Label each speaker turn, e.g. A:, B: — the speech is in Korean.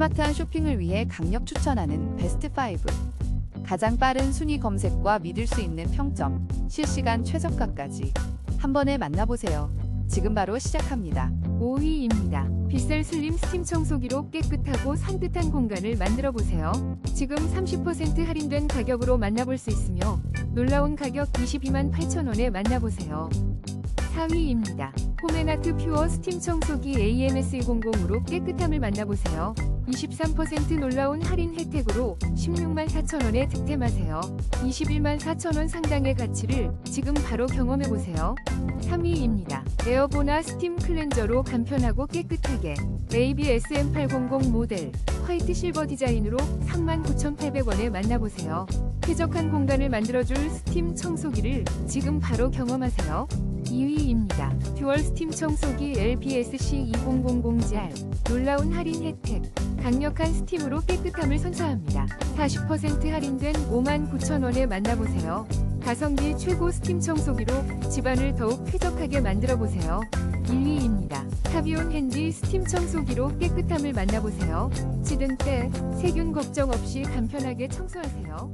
A: 스마트한 쇼핑을 위해 강력 추천하는 베스트 5. 가장 빠른 순위 검색과 믿을 수 있는 평점, 실시간 최저가까지 한 번에 만나보세요. 지금 바로 시작합니다.
B: 5위입니다. 빗셀 슬림 스팀 청소기로 깨끗하고 산뜻한 공간을 만들어 보세요. 지금 30% 할인된 가격으로 만나볼 수 있으며 놀라운 가격 22만 8천 원에 만나보세요. 4위입니다. 포메나트 퓨어 스팀 청소기 AMS200으로 깨끗함을 만나보세요. 23% 놀라운 할인 혜택으로 16만 4천원에 득템하세요. 21만 4천원 상당의 가치를 지금 바로 경험해보세요. 3위입니다. 에어보나 스팀 클렌저로 간편하고 깨끗하게 ABSM800 모델 화이트 실버 디자인으로 39,800원에 만나보세요. 쾌적한 공간을 만들어줄 스팀 청소기를 지금 바로 경험하세요. 2위입니다. 듀얼 스팀 청소기 LPSC 2000GR 놀라운 할인 혜택 강력한 스팀으로 깨끗함을 선사합니다. 40% 할인된 59,000원에 만나보세요. 가성비 최고 스팀 청소기로 집안을 더욱 쾌적하게 만들어 보세요. 1위입니다. 타비온 핸디 스팀 청소기로 깨끗함을 만나보세요. 찌든 때 세균 걱정 없이 간편하게 청소하세요.